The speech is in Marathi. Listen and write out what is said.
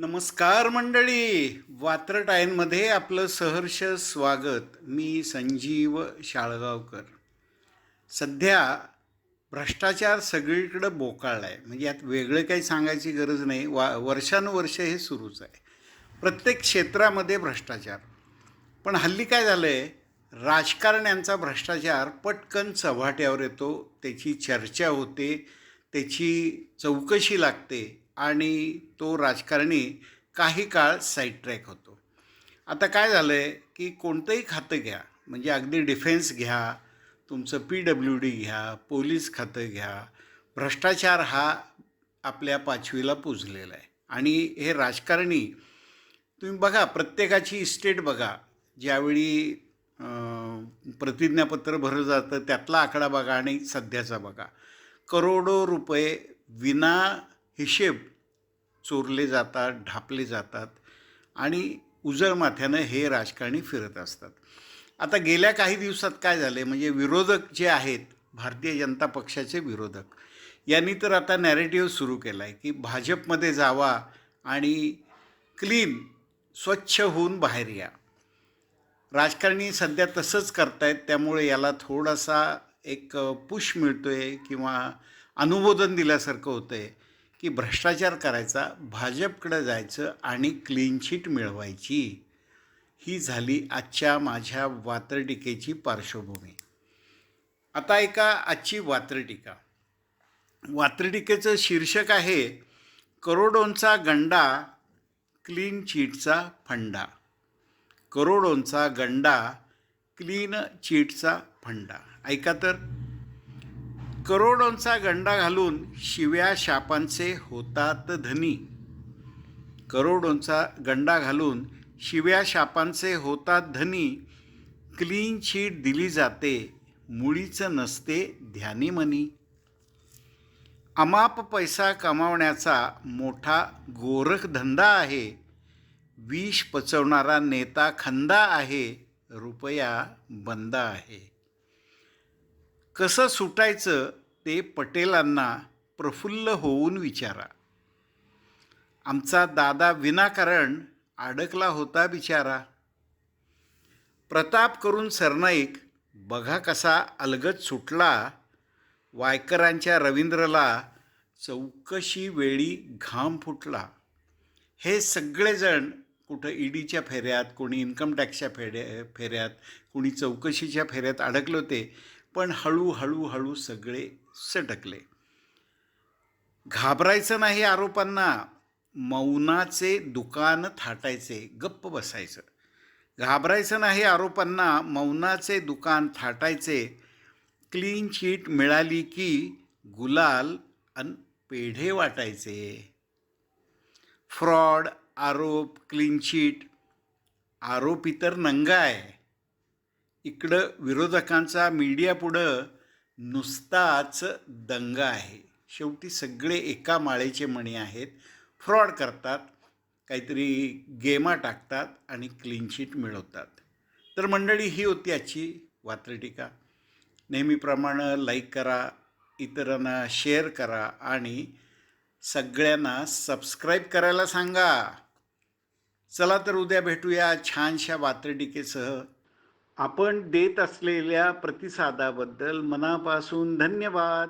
नमस्कार मंडळी. वात्र टायनमध्ये आपलं सहर्ष स्वागत. मी संजीव शाळगावकर. सध्या भ्रष्टाचार सगळीकडं बोकाळला आहे म्हणजे यात वेगळं काही सांगायची गरज नाही. वा वर्षानुवर्ष हे सुरूच आहे. प्रत्येक क्षेत्रामध्ये भ्रष्टाचार. पण हल्ली काय झालं आहे राजकारण्यांचा भ्रष्टाचार पटकन चव्हाट्यावर येतो. त्याची चर्चा होते. त्याची चौकशी लागते. आणि तो राजकारणी काही काळ साईड ट्रॅक होतो. आता काय झालं आहे की कोणतंही खातं घ्या म्हणजे अगदी डिफेन्स घ्या तुमचं पी डब्ल्यू डी घ्या पोलीस खातं घ्या भ्रष्टाचार हा आपल्या पाचवीला पुजलेला आहे. आणि हे राजकारणी तुम्ही बघा प्रत्येकाची इस्टेट बघा. ज्यावेळी प्रतिज्ञापत्र भरलं जातं त्यातला आकडा बघा आणि सध्याचा बघा. करोडो रुपये विना हिशेब चोरले जातात ढापले जातात आणि उजळ माथ्यानं हे राजकारणी फिरत असतात. आता गेल्या काही दिवसात काय झाले म्हणजे विरोधक जे आहेत भारतीय जनता पक्षाचे विरोधक यांनी तर आता नॅरेटिव्ह सुरू केला आहे की भाजपमध्ये जावा आणि क्लीन स्वच्छ होऊन बाहेर या. राजकारणी सध्या तसंच करतायत त्यामुळे याला थोडासा एक पुश मिळतो आहे किंवा अनुमोदन दिल्यासारखं होतं आहे की भ्रष्टाचार करायचा भाजपकडं जायचं आणि क्लीन चिट मिळवायची ही झाली आजच्या माझ्या वात्रटिकेची पार्श्वभूमी. आता एका आजची वात्रटिका. वात्रटीकेचं शीर्षक आहे करोडोंचा गंडा क्लीन चीटचा फंडा. करोडोंचा गंडा क्लीन चीटचा फंडा. ऐका तर. करोडोंचा गंडा घालून शिव्या शापांचे होतात धनी. करोडोंचा गंडा घालून शिव्या शापांचे होतात धनी. क्लीन शीट दिली जाते मुळीचं नसते ध्यानीमनी अमाप पैसा कमावण्याचा मोठा गोरखधंदा आहे. विष पचवणारा नेता खंदा आहे रुपया बंदा आहे. कसं सुटायचं ते पटेलांना प्रफुल्ल होऊन विचारा. आमचा दादा विनाकारण अडकला होता बिचारा. प्रताप करून सरनाईक बघा कसा अलगद सुटला. वायकरांच्या रवींद्रला चौकशी वेळी घाम फुटला. हे सगळेजण कुठं ईडीच्या फेऱ्यात कोणी इन्कम टॅक्सच्या फेड्या फेऱ्यात कोणी चौकशीच्या फेऱ्यात अडकले होते. पण हळूहळू हळू सगळे सटकले घाबरायचं नाही आरोपांना. मौनाचे दुकान थाटायचे गप्प बसायचं. घाबरायचं नाही आरोपांना. मौनाचे दुकान थाटायचे. क्लीन चीट मिळाली की गुलाल अन पेढे वाटायचे. फ्रॉड आरोप क्लीन चीट आरोपी तर नंगा आहे. इकडं विरोधकांचा मीडियापुढं नुसताच दंगा आहे. शेवटी सगळे एका माळेचे मणी आहेत. फ्रॉड करतात काहीतरी गेमा टाकतात आणि क्लीन शीट मिळवतात. तर मंडळी ही होती आजची वात्रटिका नेहमीप्रमाणे लाईक करा इतरांना शेअर करा आणि सगळ्यांना सबस्क्राईब करायला सांगा. चला तर उद्या भेटूया छानशा वात्रटिकेसह आपण देत असलेल्या प्रतिसादाबद्दल मनापासून धन्यवाद.